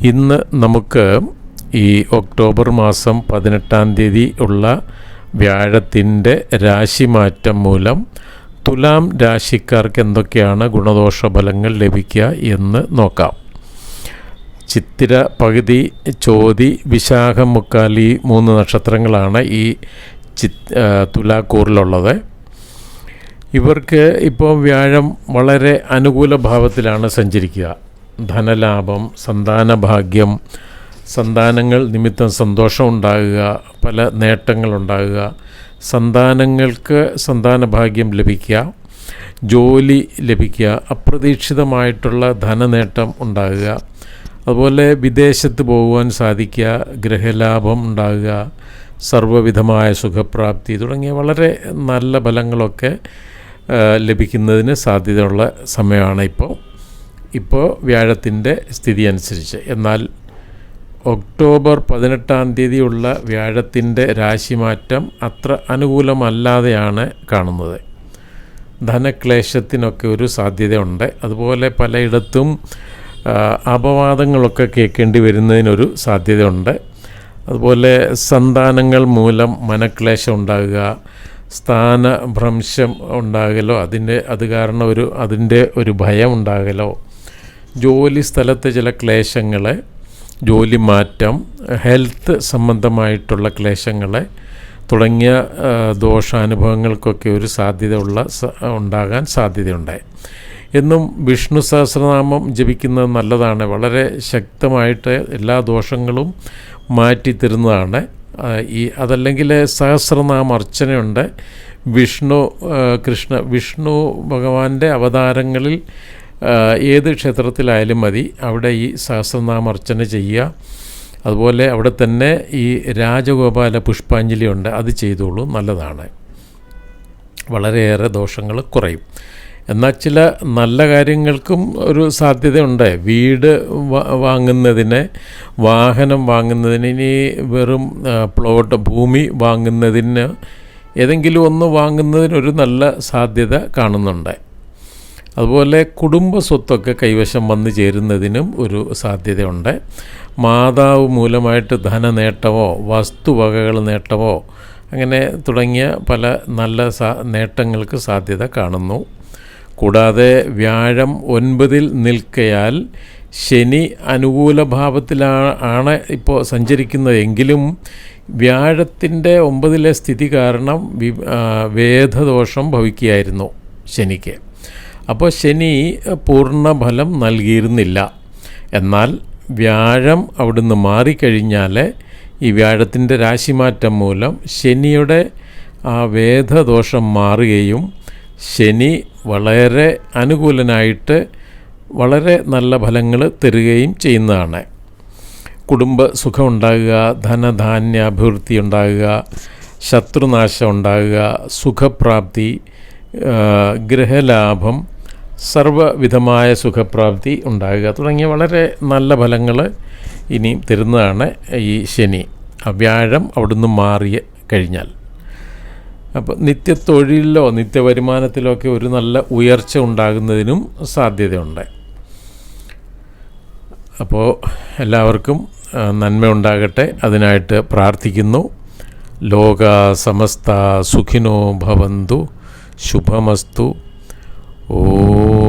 ഇന്ന് നമുക്ക് ഈ ഒക്ടോബർ മാസം പതിനെട്ടാം തീയതി ഉള്ള വ്യാഴത്തിന്റെ രാശിമാറ്റം മൂലം തുലാം രാശിക്കാർക്ക് എന്തൊക്കെയാണ് ഗുണദോഷ ഫലങ്ങൾ ലഭിക്കുക എന്ന് നോക്കാം. ചിത്തിര പകുതി ചോതി വിശാഖം മുക്കാലി മൂന്ന് നക്ഷത്രങ്ങളാണ് ഈ ചി തുലാക്കൂറിലുള്ളത്. ഇവർക്ക് ഇപ്പോൾ വ്യാഴം വളരെ അനുകൂല ഭാവത്തിലാണ് സഞ്ചരിക്കുക. ധനലാഭം സന്താനഭാഗ്യം സന്താനങ്ങൾ നിമിത്തം സന്തോഷം ഉണ്ടാകുക പല നേട്ടങ്ങളുണ്ടാകുക സന്താനങ്ങൾക്ക് സന്താനഭാഗ്യം ലഭിക്കുക ജോലി ലഭിക്കുക അപ്രതീക്ഷിതമായിട്ടുള്ള ധനനേട്ടം ഉണ്ടാകുക അതുപോലെ വിദേശത്ത് പോകുവാൻ സാധിക്കുക ഗ്രഹലാഭം ഉണ്ടാകുക സർവവിധമായ സുഖപ്രാപ്തി തുടങ്ങിയ വളരെ നല്ല ഫലങ്ങളൊക്കെ ലഭിക്കുന്നതിന് സാധ്യതയുള്ള സമയമാണ് ഇപ്പോൾ. ഇപ്പോൾ വ്യാഴത്തിന്റെ സ്ഥിതി അനുസരിച്ച് എന്നാൽ ഒക്ടോബർ പതിനെട്ടാം തീയതിയുള്ള വ്യാഴത്തിന്റെ രാശിമാറ്റം അത്ര അനുകൂലമല്ലാതെയാണ് കാണുന്നത്. ധനക്ലേശത്തിനൊക്കെ ഒരു സാധ്യതയുണ്ട്. അതുപോലെ പലയിടത്തും അപവാദങ്ങളൊക്കെ കേൾക്കേണ്ടി വരുന്നതിനൊരു സാധ്യതയുണ്ട്. അതുപോലെ സന്താനങ്ങൾ മൂലം മനക്ലേശം ഉണ്ടാകുക സ്ഥാനഭ്രംശം ഉണ്ടാകലോ അതിന്റെ അത് കാരണം ഒരു അതിന്റെ ഒരു ഭയം ഉണ്ടാകലോ ജോലി സ്ഥലത്തെ ചില ക്ലേശങ്ങളെ ജോലി മാറ്റം ഹെൽത്ത് സംബന്ധമായിട്ടുള്ള ക്ലേശങ്ങളെ തുടങ്ങിയ ദോഷാനുഭവങ്ങൾക്കൊക്കെ ഒരു സാധ്യത ഉള്ള ഉണ്ടാകാൻ സാധ്യതയുണ്ടായി. എന്നും വിഷ്ണു സഹസ്രനാമം ജപിക്കുന്നത് നല്ലതാണ്. വളരെ ശക്തമായിട്ട് എല്ലാ ദോഷങ്ങളും മാറ്റിത്തരുന്നതാണ് ഈ അതല്ലെങ്കിൽ സഹസ്രനാമ അർച്ചനയുണ്ട്. വിഷ്ണു കൃഷ്ണ വിഷ്ണു ഭഗവാന്റെ അവതാരങ്ങളിൽ ഏത് ക്ഷേത്രത്തിലായാലും മതി. അവിടെ ഈ സഹസ്രനാമ അർച്ചന ചെയ്യുക. അതുപോലെ അവിടെ തന്നെ ഈ രാജഗോപാല പുഷ്പാഞ്ജലി ഉണ്ട്. അത് ചെയ്തോളൂ. നല്ലതാണ്. വളരെയേറെ ദോഷങ്ങൾ കുറയും. എന്നാൽ ചില നല്ല കാര്യങ്ങൾക്കും ഒരു സാധ്യതയുണ്ട്. വീട് വാങ്ങുന്നതിന് വാഹനം വാങ്ങുന്നതിന് ഇനി വെറും പ്ലോട്ട് ഭൂമി വാങ്ങുന്നതിന് ഏതെങ്കിലും ഒന്ന് വാങ്ങുന്നതിനൊരു നല്ല സാധ്യത കാണുന്നുണ്ട്. അതുപോലെ കുടുംബ സ്വത്തൊക്കെ കൈവശം വന്നു ചേരുന്നതിനും ഒരു സാധ്യതയുണ്ട്. മാതാവ് മൂലമായിട്ട് ധനനേട്ടമോ വസ്തുവകകൾ നേട്ടമോ അങ്ങനെ തുടങ്ങിയ പല നല്ല നേട്ടങ്ങൾക്ക് സാധ്യത കാണുന്നു. കൂടാതെ വ്യാഴം ഒൻപതിൽ നിൽക്കയാൽ ശനി അനുകൂല ഭാവത്തിലാണ് ഇപ്പോൾ സഞ്ചരിക്കുന്നതെങ്കിലും വ്യാഴത്തിന്റെ ഒമ്പതിലെ സ്ഥിതി കാരണം വി വേദദോഷം ഭവിക്കുകയായിരുന്നു ശനിക്ക്. അപ്പോൾ ശനി പൂർണ ഫലം നൽകിയിരുന്നില്ല. എന്നാൽ വ്യാഴം അവിടുന്ന് മാറിക്കഴിഞ്ഞാൽ ഈ വ്യാഴത്തിന്റെ രാശിമാറ്റം മൂലം ശനിയുടെ ആ വേദദോഷം മാറുകയും ശനി വളരെ അനുകൂലനായിട്ട് വളരെ നല്ല ഫലങ്ങൾ തരുകയും ചെയ്യുന്നതാണ്. കുടുംബ സുഖമുണ്ടാകുക ധനധാന്യ അഭിവൃദ്ധി ഉണ്ടാകുക ശത്രുനാശം ഉണ്ടാകുക സുഖപ്രാപ്തി ഗ്രഹലാഭം സർവവിധമായ സുഖപ്രാപ്തി ഉണ്ടാകുക. തുടങ്ങിയ വളരെ നല്ല ഫലങ്ങൾ ഇനിയും തരുന്നതാണ് ഈ ശനി. വ്യാഴം അവിടുന്ന് മാറി കഴിഞ്ഞാൽ. അപ്പോൾ നിത്യത്തൊഴിലിലോ നിത്യവരുമാനത്തിലോ ഒക്കെ ഒരു നല്ല ഉയർച്ച ഉണ്ടാകുന്നതിനും സാധ്യതയുണ്ട്. അപ്പോൾ എല്ലാവർക്കും നന്മ ഉണ്ടാകട്ടെ അതിനായിട്ട് പ്രാർത്ഥിക്കുന്നു. ലോക സമസ്ത സുഖിനോ ഭവന്തു. ശുഭമസ്തു. ഓ